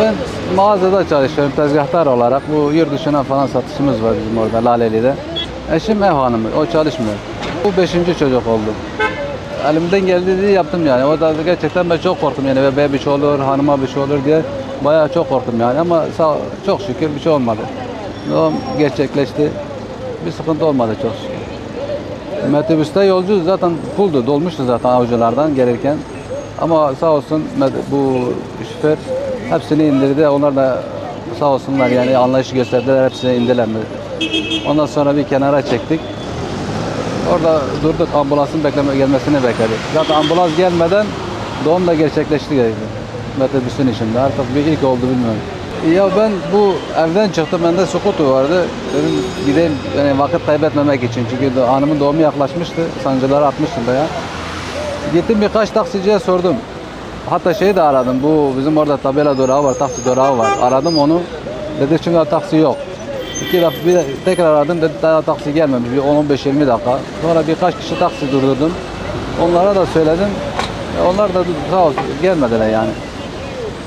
Ben mağazada çalışıyorum tezgahtar olarak. Bu yurt dışına falan satışımız var bizim orada Laleli'de. Eşim ev hanımı, o çalışmıyor. Bu beşinci çocuk oldu. Elimden geldiği yaptım yani. O da gerçekten ben çok korktum yani. Bebeğe bir şey olur, hanıma bir şey olur diye. Bayağı çok korktum yani ama sağ, çok şükür bir şey olmadı. Doğum gerçekleşti. Bir sıkıntı olmadı çok şükür. Metrobüste yolcu zaten fulldu, dolmuştu zaten avcılardan gelirken. Ama sağ olsun bu şoför hepsini indirdi. Onlar da sağ olsunlar yani anlayış gösterdiler, hepsini indiler. Ondan sonra bir kenara çektik. Orada durduk, ambulansın bekleme gelmesini bekledik. Zaten ambulans gelmeden doğum da gerçekleşti yani. Metrobüsün içinde. Artık bir ilk oldu bilmiyorum. Ya ben bu evden çıktım, bende skutu vardı. Dedim gideyim yani vakit kaybetmemek için. Çünkü hanımın doğumu yaklaşmıştı. Sancıları atmıştım da ya. Gittim birkaç taksiciye sordum. Hatta şeyi de aradım. Bu bizim orada tabela durağı var, taksi durağı var. Aradım onu. Dedi çünkü taksi yok. İki dakika bir, tekrar aradım dedi daha taksi gelmemiş. Bir 10-15-20 dakika. Sonra birkaç kişi taksi durdurdum. Onlara da söyledim. Onlar da sağ olsun gelmediler yani.